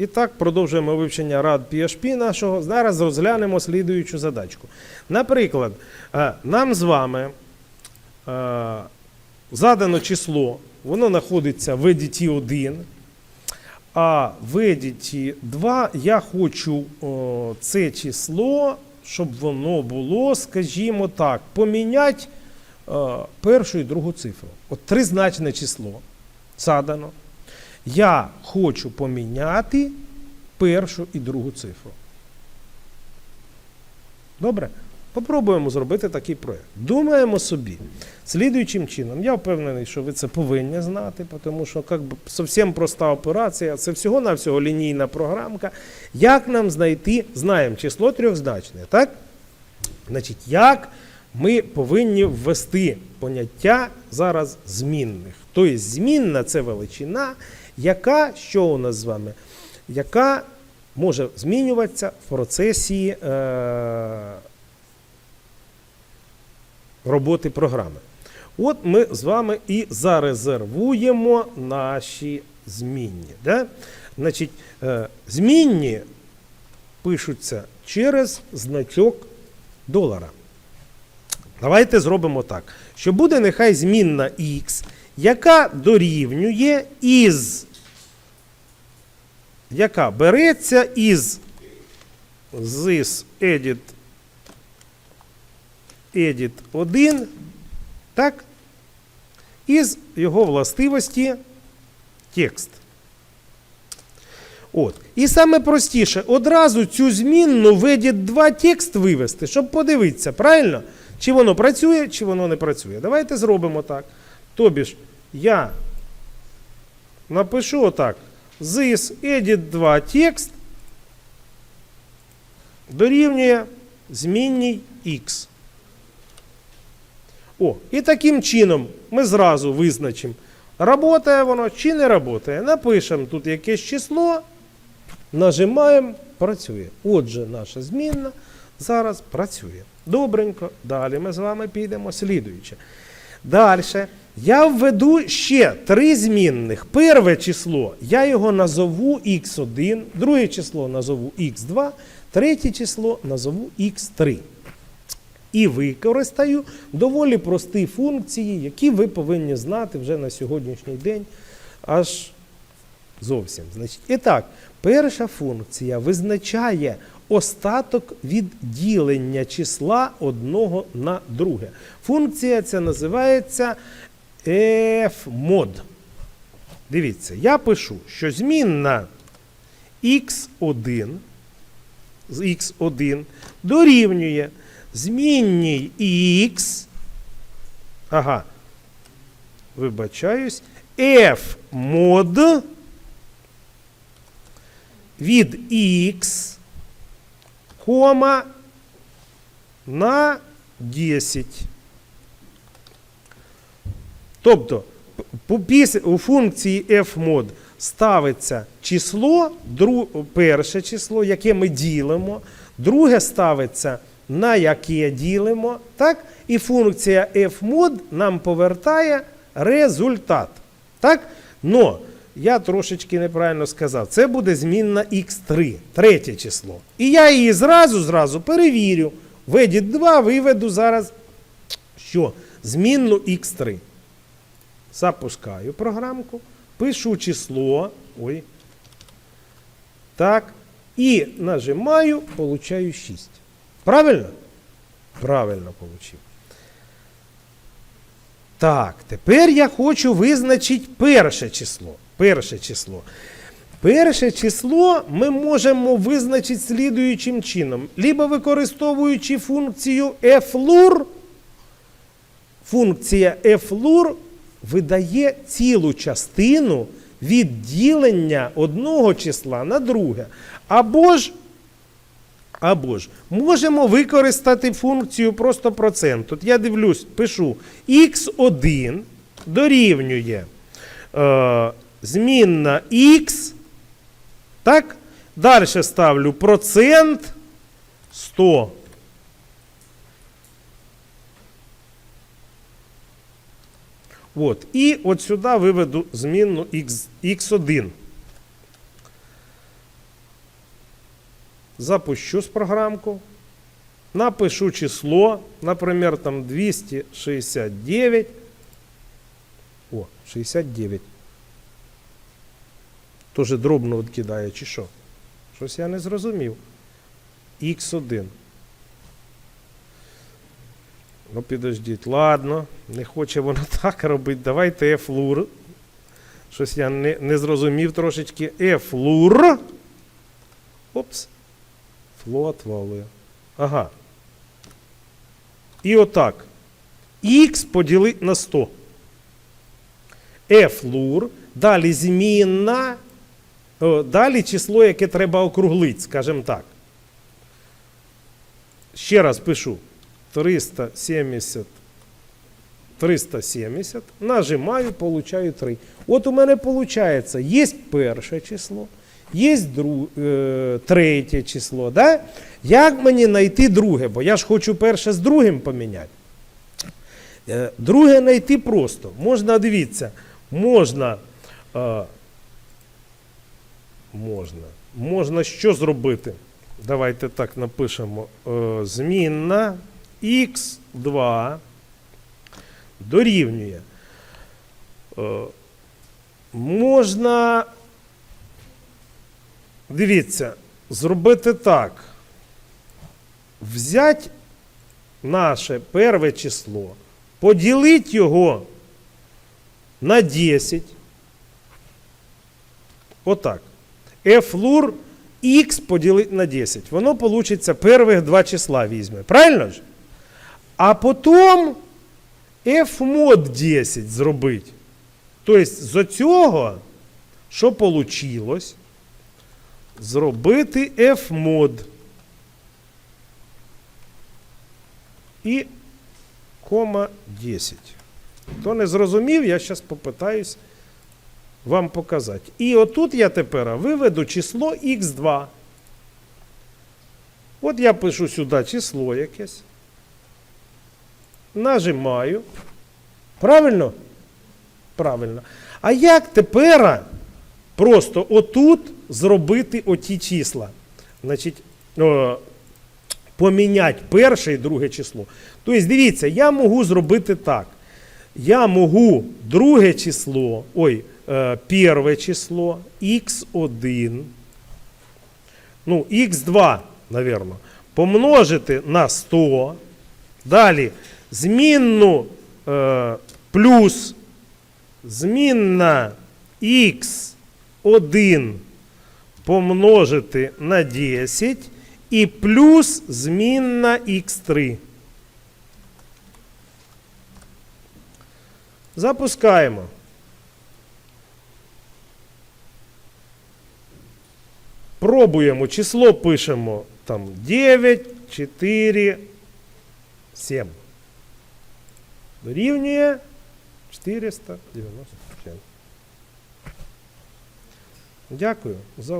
І так, продовжуємо вивчення рад PHP нашого. Зараз розглянемо слідуючу задачку. Наприклад, е, нам з вами е, задано число, воно знаходиться в едіті 1, а в едіті 2 я хочу це число, щоб воно було, скажімо так, поміняти е, першу і другу цифру. От тризначне число задано. Я хочу поміняти першу і другу цифру. Добре? Попробуємо зробити такий проєкт. Думаємо собі. Слідуючим чином, я впевнений, що ви це повинні знати, тому що як би, зовсім проста операція, це всього-навсього лінійна програмка. Як нам знайти, знаємо число трьохзначне, так? Значить, як ми повинні ввести поняття зараз змінних. Тобто змінна це величина, яка, що у нас з вами, яка може змінюватися в процесі е- роботи програми. От ми з вами і зарезервуємо наші змінні. Да? Значить, е- змінні пишуться через значок долара. Давайте зробимо так, що буде нехай змінна x, яка дорівнює із, яка береться із this edit, edit 1, так, із його властивості текст. От. І саме простіше одразу цю змінну в edit 2 текст вивести, щоб подивитися, правильно? Чи воно працює, чи воно не працює. Давайте зробимо так. Тобі ж я напишу отак. This edit 2 текст дорівнює змінній x. О, і таким чином ми зразу визначимо, работає воно чи не работає. Напишемо тут якесь число, нажимаємо, працює. Отже, наша змінна зараз працює. Добренько. Далі ми з вами підемо слідуюче. Далі. Я введу ще три змінних. Перше число я його назову x1, друге число назову x2, третє число назову x3. І використаю доволі прості функції, які ви повинні знати вже на сьогоднішній день аж зовсім. Значить, і так, перша функція визначає остаток від ділення числа одного на друге. Функція ця називається fmod. Дивіться, я пишу, що змінна x1 з x1 дорівнює змінній x. Ага. Вибачаюсь. f mod від x, кома на 10. Тобто у функції fmod ставиться число, перше число, яке ми ділимо, друге ставиться на яке ділимо, так? і функція fmod нам повертає результат. Так? Но я трошечки неправильно сказав. Це буде змінна x3, третє число. І я її зразу зразу перевірю. В edit 2 виведу зараз що? Змінну x3. Запускаю програмку, пишу число. Ой. Так. І нажимаю, получаю 6. Правильно? Правильно получив. Так, тепер я хочу визначити перше число. Перше число. Перше число ми можемо визначити слідуючим чином. Либо використовуючи функцію flur, функція flur видає цілу частину відділення одного числа на друге. Або ж або ж можемо використати функцію просто процент. Тут я дивлюсь, пишу x1 дорівнює е, змінна x. Так? Далі ставлю процент 100. От. І от сюди виведу змінну x, x1. запущу з програмку, напишу число, наприклад, там 269. О, 69. Тоже дробно відкидає, чи що? Щось я не зрозумів. Х1. Ну, підождіть, ладно, не хоче воно так робити. Давайте F-лур. Щось я не, не зрозумів трошечки. F-лур. Опс. Флот вали. Ага. І отак. Х поділити на 100. F-лур. Далі змінна. Далі число, яке треба округлити, скажімо так. Ще раз пишу. 370. 370. Нажимаю, получаю 3. От у мене виходить, є перше число, є дру, е, третє число. Да? Як мені знайти друге? Бо я ж хочу перше з другим поміняти. Е, друге знайти просто. Можна, дивіться, можна. Е, можна. Можна що зробити? Давайте так напишемо. Е, змінна х2 дорівнює. Е, можна, дивіться, зробити так. Взяти наше перше число, поділити його на 10. Отак. F-лур x поділити на 10. Воно получиться перших два числа візьме. Правильно ж? А потім f мод 10 зробити. Тобто з цього, що вийшло, зробити f мод. І кома 10. Хто не зрозумів, я зараз попитаюсь вам показати. І отут я тепер виведу число х2. От я пишу сюди число якесь. Нажимаю. Правильно? Правильно. А як тепер просто отут зробити оті числа? Значить, поміняти перше і друге число. Тобто, дивіться, я можу зробити так. Я можу друге число, ой, е, перше число, х1, ну, х2, наверное, помножити на 100. Далі змінну е, плюс змінна х1 помножити на 10 і плюс змінна х3. Запускаємо. Пробуємо. Число пишемо там 9, 4, 7. Дорівнює 497. Дякую за увагу.